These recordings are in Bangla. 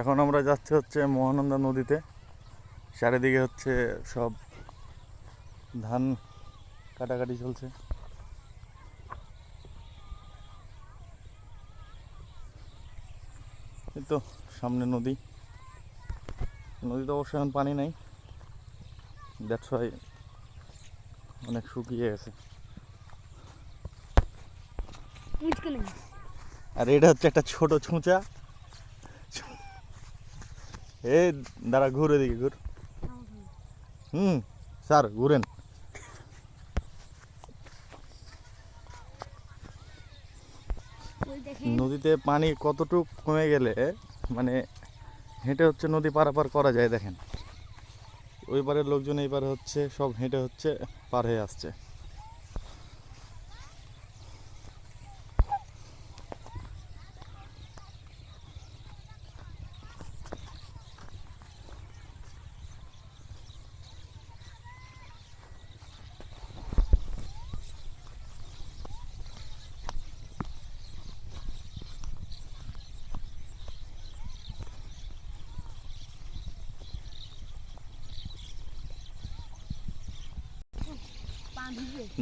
এখন আমরা যাচ্ছি হচ্ছে মহানন্দা নদীতে। চারিদিকে হচ্ছে সব ধান কাটাকাটি চলছে। এই তো সামনে নদী। নদীতে অবশ্য এখন পানি নাই। দ্যাটস ওয়াই অনেক শুকিয়ে গেছে। আর এটা হচ্ছে একটা ছোট ছুঁচা। এ, দাঁড়া, ঘুরে দিকে ঘুর। হুম, স্যার, ঘুরেন। নদীতে পানি কতটুক কমে গেলে মানে হেঁটে হচ্ছে নদী পারাপার করা যায়, দেখেন। ওই পারের লোকজন এই পারে হচ্ছে, সব হেঁটে হচ্ছে, পার হয়ে আসছে।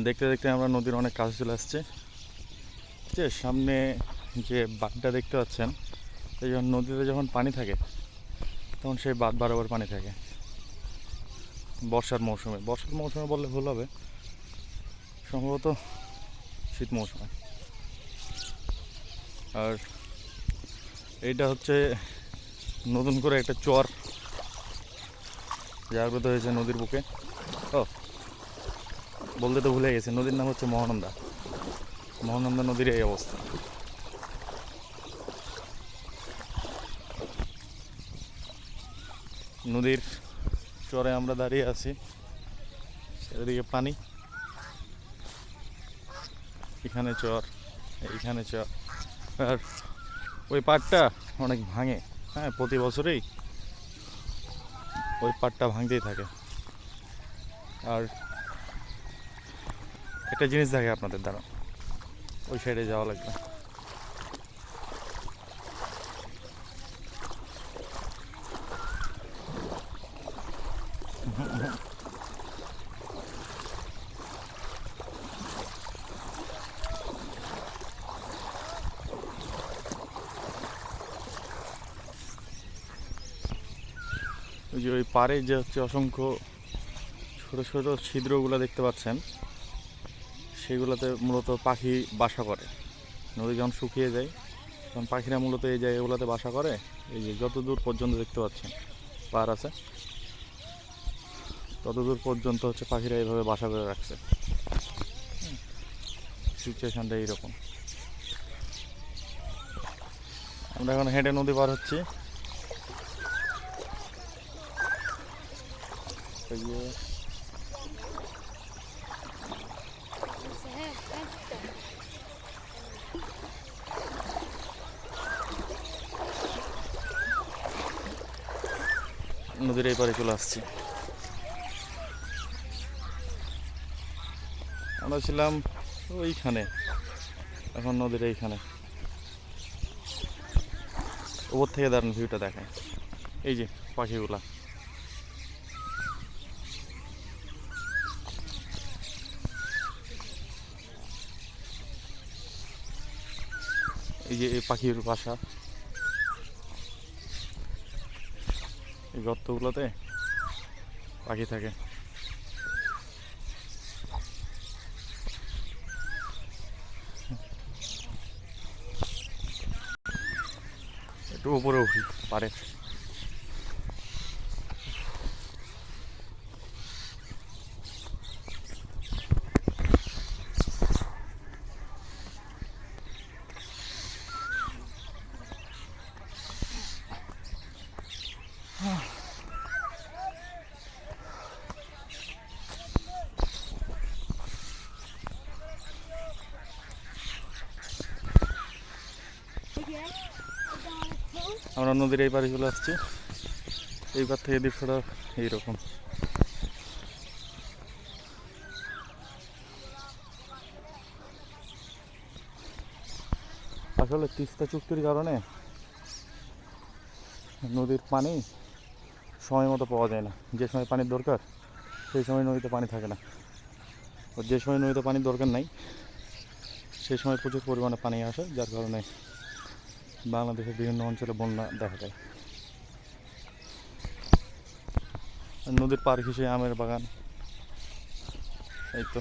দেখতে দেখতে আমরা নদীর অনেক কাছে চলে আসছি। যে সামনে যে বাঁধটা দেখতে পাচ্ছেন, এই যখন নদীতে যখন পানি থাকে, তখন সেই বাঁধ বারবার পানি থাকে। বর্ষার মৌসুমে। বর্ষার মৌসুমে বললে ভুল হবে। সম্ভবত শীত মৌসুমে। আর এইটা হচ্ছে নতুন করে একটা চর জাগ্রত হয়েছে নদীর বুকে। বলতে তো ভুলে গেছি, নদীর নাম হচ্ছে মহানন্দা। মহানন্দা নদীর এই অবস্থা। নদীর চরে আমরা দাঁড়িয়ে আছি চারিদিকে পানি। এখানে চর, এইখানে চর। আর ওই পাটটা অনেক ভাঙে হ্যাঁ প্রতি বছরেই ওই পাটটা ভাঙতেই থাকে। আর একটা জিনিস দেখে আপনাদের দ্বারা ওই সাইডে যাওয়া লাগবে। ওই যে ওই পাড়ে যে হচ্ছে অসংখ্য ছোট ছোট ছিদ্রগুলো দেখতে পাচ্ছেন সেগুলোতে মূলত পাখি বাসা করে। নদী যখন শুকিয়ে যায়, তখন পাখিরা মূলত এই জায়গাগুলোতে বাসা করে। এই যে যত দূর পর্যন্ত দেখতে পাচ্ছেন পার আছে তত দূর পর্যন্ত হচ্ছে পাখিরা এইভাবে বাসা করে রাখছে। সিচুয়েশানটা এইরকম। আমরা এখন হেঁটে নদী পার হচ্ছি। এই নদীর এই পারে চলে আসছি। আমরা ছিলাম ওইখানে, এখন নদীর এইখানে। ওপর থেকে দারুণ ভিউটা দেখায়। এই যে পাখিগুলা। এই যে এই পাখির বাসা। এই গর্তগুলোতে পাখি থাকে। একটু উপরে উঠি পারে আমরা নদীর এই পারে চলে আসছি। এই পার থেকে দৃশ্যটা এইরকম। আসলে তিস্তা চুক্তির কারণে নদীর পানি সময় মতো পাওয়া যায় না। যে সময় পানির দরকার, সেই সময় নদীতে পানি থাকে না। যে সময় নদীতে পানির দরকার নাই, সেই সময় প্রচুর পরিমাণে পানি আসে, যার কারণে বাংলাদেশের বিভিন্ন অঞ্চলে বন্যা দেখা যায়। নদীর পার ঘেসে আমের বাগান। এই তো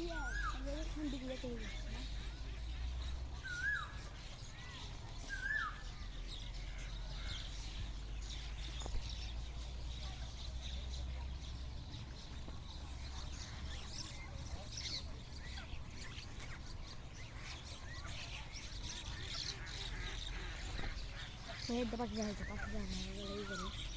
Yeah. Hayır bak geldi bak geldi.